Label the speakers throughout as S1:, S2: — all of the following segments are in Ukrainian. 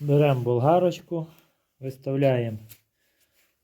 S1: Беремо болгарочку, виставляємо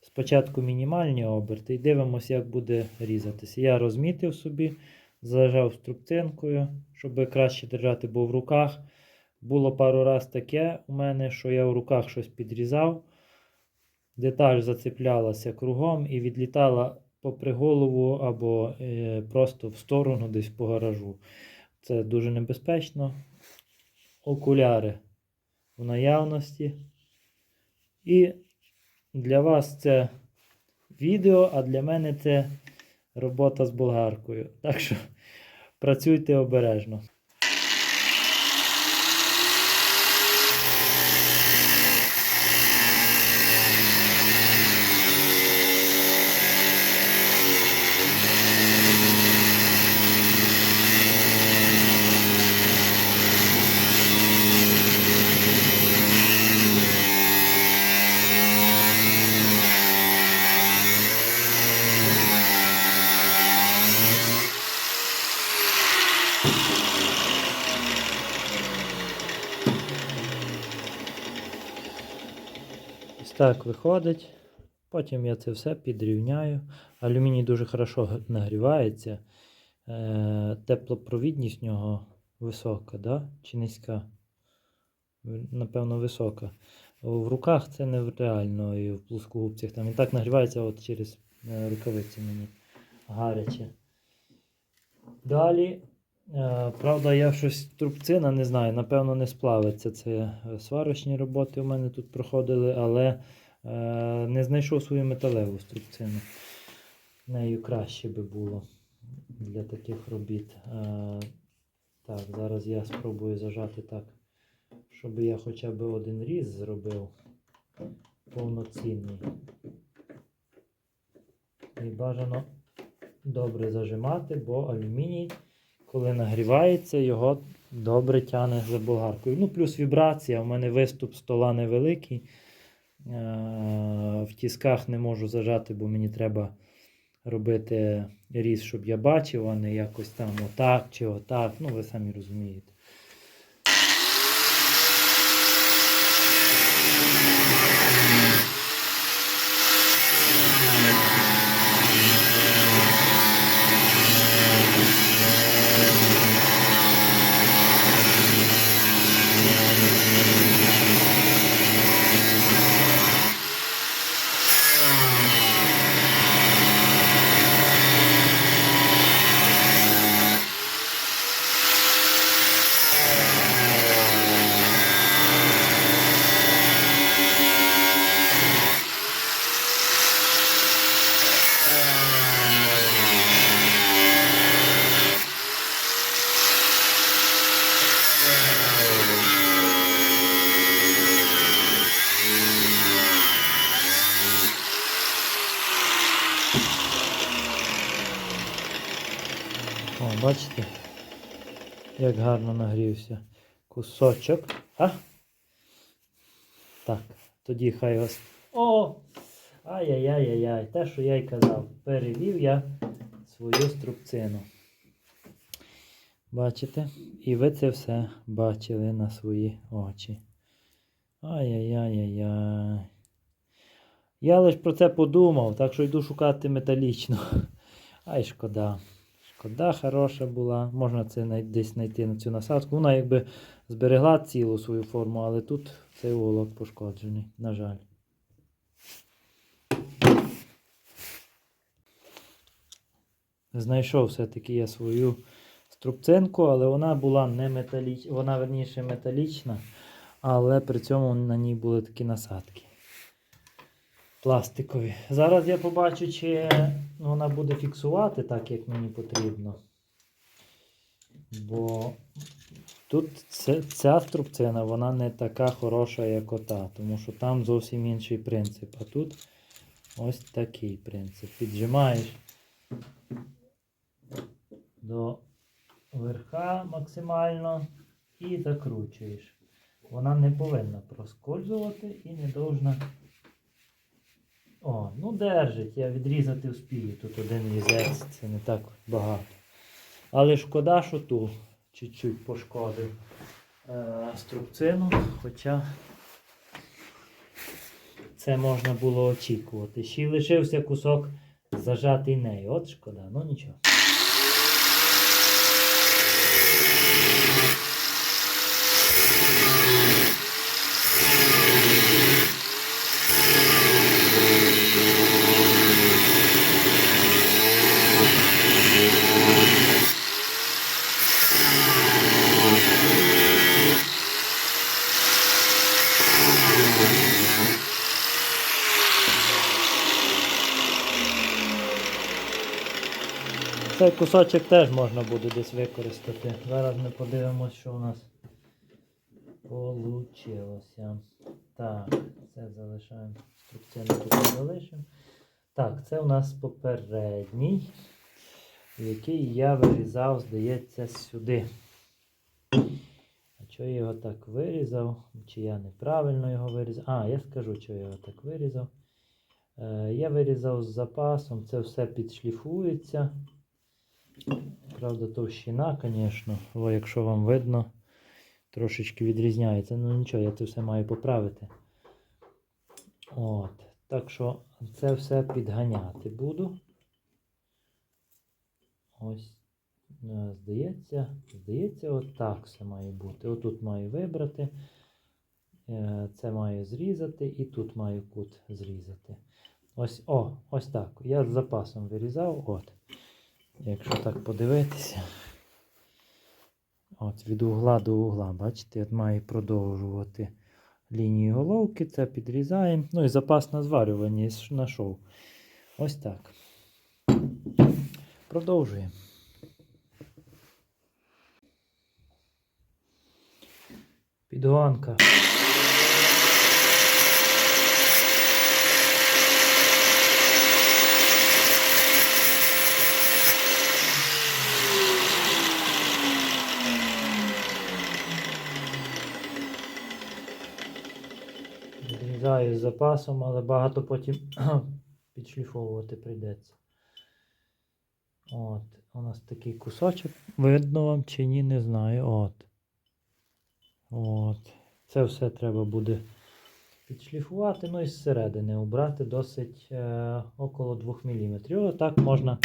S1: спочатку мінімальні оберти і дивимося, як буде різатися. Я розмітив собі, зажав струбцинкою, щоб краще держати, бо в руках було пару раз таке у мене, що я в руках щось підрізав. Деталь зацеплялася кругом і відлітала попри голову або е, просто в сторону десь по гаражу. Це дуже небезпечно. Окуляри в наявності. І для вас це відео, а для мене це робота з болгаркою. Так що працюйте обережно. Так виходить. Потім я це все підрівняю. Алюміній дуже хорошо нагрівається. Е, теплопровідність в нього висока, да? чи низька? Напевно, висока. В руках це нереально і в плоскогубцях. Там і так нагрівається от через е, рукавиці мені гаряче. Далі, правда, я щось трубцина не знаю, напевно, не сплавиться. Це е, сварочні роботи у мене тут проходили, але е, не знайшов свою металеву струбцину. Нею краще би було для таких робіт. Е, так, зараз я спробую зажати так, щоб я хоча б один різ зробив повноцінний. І бажано добре зажимати, бо алюміній, коли нагрівається, його добре тягне за болгаркою. Ну, плюс вібрація. У мене виступ стола невеликий. Е, В тісках не можу зажати, бо мені треба робити різ, щоб я бачив, а не якось там отак чи отак. Ну, ви самі розумієте. О, бачите, як гарно нагрівся кусочок. А? Так, тоді хай ось. О! Ай-яй-яй-яй-яй. Те, що я й казав, перевів я свою струбцину. Бачите? І ви це все бачили на свої очі. Ай-яй-яй-яй-яй. Я лише про це подумав, так що йду шукати металічну. Ай, шкода. Шкода хороша була. Можна це десь знайти на цю насадку. Вона якби зберегла цілу свою форму, але тут цей уголок пошкоджений, на жаль. Знайшов все-таки я свою струбцинку, але вона була не металічна, вона верніше металічна, але при цьому на ній були такі насадки. Пластикові. Зараз я побачу, чи вона буде фіксувати так, як мені потрібно. Бо тут ця, струбцина вона не така хороша, як ота, тому що там зовсім інший принцип. А тут ось такий принцип. Піджимаєш до верха максимально і закручуєш. Вона не повинна проскользувати і не должна. О, ну держить, я відрізати вспію. Тут один різець, це не так багато. Але шкода, що ту чуть-чуть пошкодив е, струбцину, хоча це можна було очікувати. Ще й лишився кусок зажатий нею. От шкода, ну нічого. Цей кусочок теж можна буде десь використати. Зараз ми подивимось, що у нас получилося. Так, це залишаємо. Інструкційно тут залишимо. Так, це у нас попередній, який я вирізав, здається, сюди. А чого я його так вирізав? Чи я неправильно його вирізав? А, я скажу, чого я його так вирізав. Е, я вирізав з запасом, це все підшліфується. Правда, товщина, звісно, якщо вам видно, трошечки відрізняється. Ну нічого, я це все маю поправити. От. Так що це все підганяти буду. Ось, е, здається, здається, отак все має бути. Отут маю вибрати. Е, Це маю зрізати і тут маю кут зрізати. Ось, о, ось так. Я з запасом вирізав. От. Якщо так подивитися. От, від угла до угла, бачите, от має продовжувати лінію головки. Це підрізаємо. Ну і запас на зварюванні знайшов. Ось так. Продовжуємо. Підгонка. Відрізаю з запасом, але багато потім підшліфовувати прийдеться. От, у нас такий кусочок. Видно вам чи ні, не знаю. От. От. Це все треба буде підшліфувати, ну і зсередини обрати досить е, около 2 мм. Отак можна.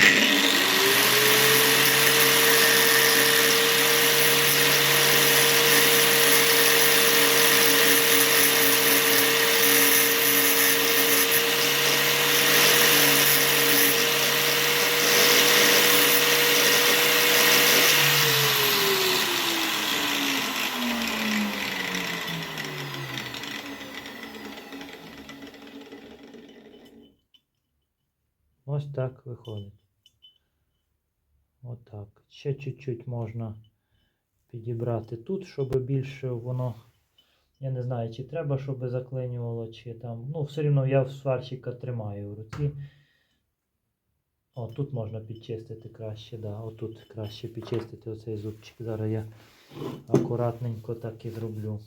S1: Ось так виходить. Отак. Ще чуть-чуть можна підібрати тут, щоб більше воно. Я не знаю, чи треба, щоб заклинювало, чи там. Ну, все рівно я в сварщика тримаю в руці. О, тут можна підчистити краще, да. Отут краще підчистити оцей зубчик. Зараз я акуратненько так і зроблю.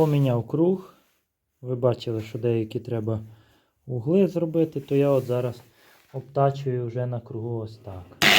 S1: Поміняв круг. Ви бачили, що деякі треба угли зробити, то я от зараз обтачую вже на кругу ось так.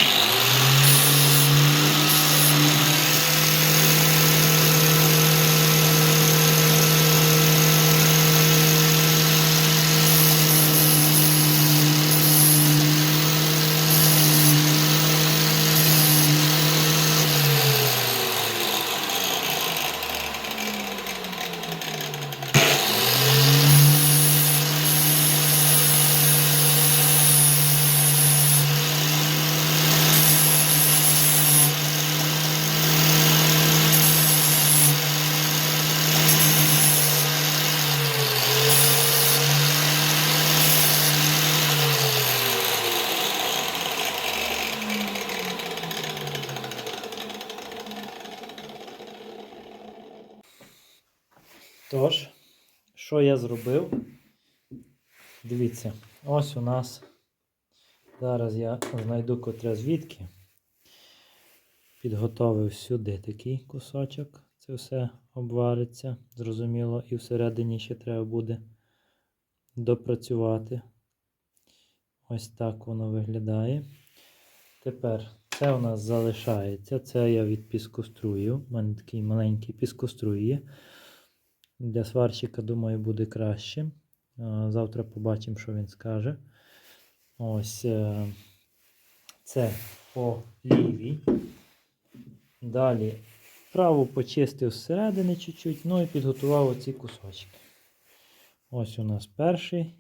S1: Що я зробив? Дивіться, ось у нас. Зараз я знайду котре звідки. Підготовив сюди такий кусочок. Це все обвариться, зрозуміло, і всередині ще треба буде допрацювати. Ось так воно виглядає. Тепер це у нас залишається. Це я від піскострую. У мене такий маленький піскоструй є. Для сварщика, думаю, буде краще. Завтра побачимо, що він скаже. Ось е, це по лівій. Далі праву почистив зсередини чуть-чуть, ну і підготував оці кусочки. Ось у нас перший.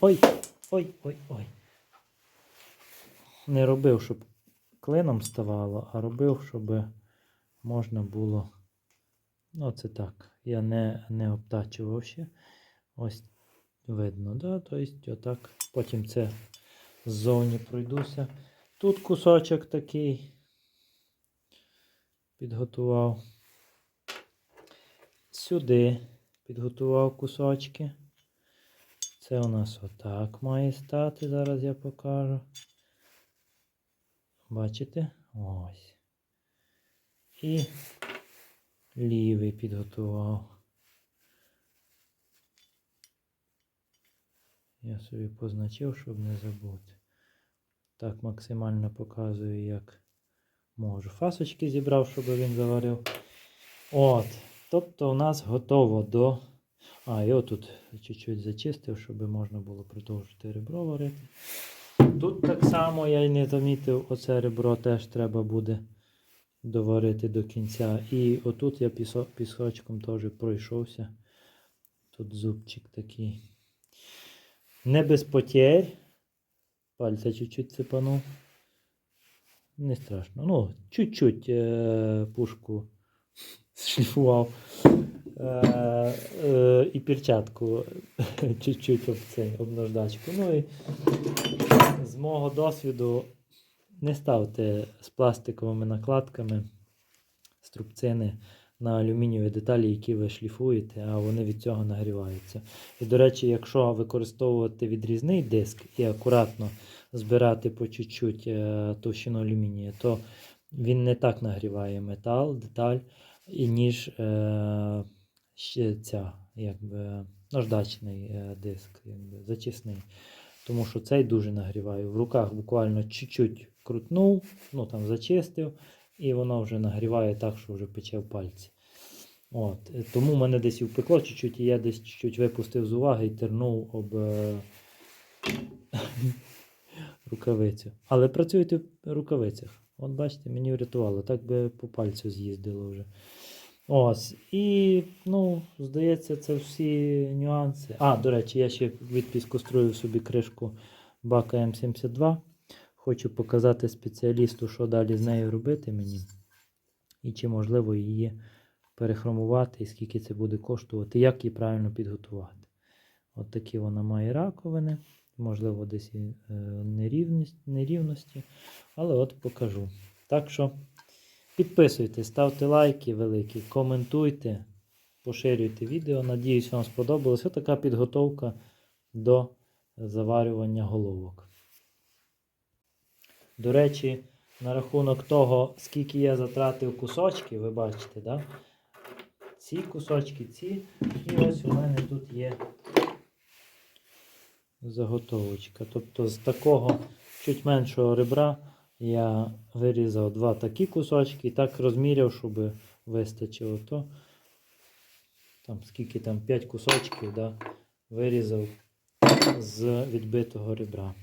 S1: Ой, ой, ой, ой. Не робив, щоб клином ставало, а робив, щоб можна було. Ну, це так. Я не, не обтачував ще. Ось видно, да? Тобто, отак. Потім це ззовні пройдуся. Тут кусочок такий підготував. Сюди підготував кусочки. Це у нас отак має стати. Зараз я покажу. Бачите? Ось. І лівий підготував. Я собі позначив, щоб не забути. Так, максимально показую, як можу. Фасочки зібрав, щоб він заварив. От. Тобто у нас готово до. А, і отут чуть-чуть зачистив, щоб можна було продовжити ребро варити. Тут так само я й не замітив, оце ребро теж треба буде доварити до кінця. І отут я пісо, пісочком теж пройшовся. Тут зубчик такий. Не без потерь. Пальця чуть-чуть цепанув. Не страшно. Ну, чуть-чуть е, пушку шліфував. Е, е, і перчатку чуть-чуть об об наждачку. Ну і з мого досвіду не ставте з пластиковими накладками струбцини на алюмінієві деталі, які ви шліфуєте, а вони від цього нагріваються. І, до речі, якщо використовувати відрізний диск і акуратно збирати по чуть-чуть е, товщину алюмінія, то він не так нагріває метал, деталь, і ніж е, ще ця, якби, наждачний е, диск, якби, зачисний. Тому що цей дуже нагріває. В руках буквально чуть-чуть крутнув, ну там зачистив, і воно вже нагріває так, що вже пече в пальці. От. е, Тому мене десь і впекло чуть-чуть, і я десь чуть-чуть випустив з уваги і тернув об е... рукавицю. Але працюєте в рукавицях. От бачите, мені врятувало, так би по пальцю з'їздило вже. Ось. І, ну, здається, це всі нюанси. А, до речі, я ще від піскоструїв собі кришку бака М72. Хочу показати спеціалісту, що далі з нею робити мені. І чи можливо її перехромувати, і скільки це буде коштувати, як її правильно підготувати. От такі вона має раковини, можливо, десь і е, нерівності, але от покажу. Так що підписуйтесь, ставте лайки великі, коментуйте, поширюйте відео. Надіюсь, вам сподобалось. Ось така підготовка до заварювання головок. До речі, на рахунок того, скільки я затратив кусочки, ви бачите, да? ці кусочки, ці. І ось у мене тут є заготовочка. Тобто з такого чуть меншого ребра я вирізав два такі кусочки і так розміряв, щоб вистачило. То там скільки там 5 кусочків да, вирізав з відбитого ребра.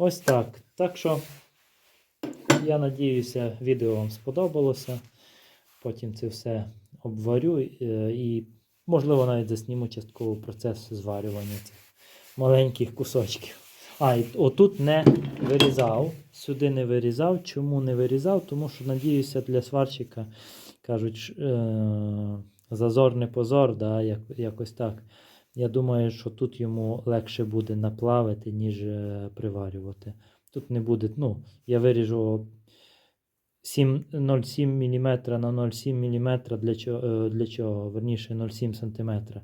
S1: Ось так. Так що я надіюся, відео вам сподобалося. Потім це все обварю е, і, можливо, навіть засніму частково процес зварювання цих маленьких кусочків. А, і отут не вирізав, сюди не вирізав. Чому не вирізав? Тому що, надіюся, для сварщика кажуть, е- зазор не позор, да, якось так. Я думаю, що тут йому легше буде наплавити, ніж е, приварювати. Тут не буде, ну, я виріжу 0,7 мм на 0,7 мм для чого, е, для чого? Верніше 0,7 см.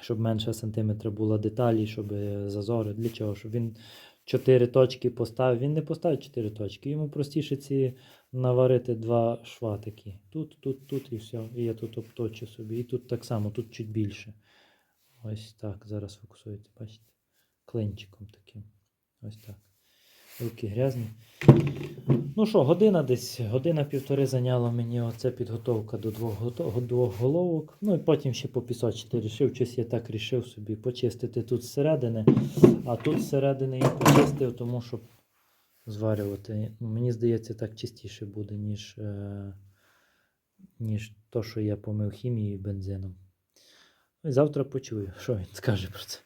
S1: Щоб менше сантиметра була деталі, щоб е, зазори. Для чого? Щоб він 4 точки поставив. Він не поставить 4 точки. Йому простіше ці наварити два шва такі. Тут, тут, тут і все. І я тут обточу собі. І тут так само, тут чуть більше. Ось так. Зараз фокусується, бачите? Клинчиком таким. Ось так. Руки грязні. Ну що, година десь, година-півтори зайняла мені оце підготовка до двох, двох головок. Ну і потім ще по пісочити рішив, щось я так рішив собі почистити тут зсередини, а тут зсередини я почистив, тому що зварювати. Мені здається, так чистіше буде, ніж, е, ніж то, що я помив хімією і бензином. Завтра почую, що він скаже про це.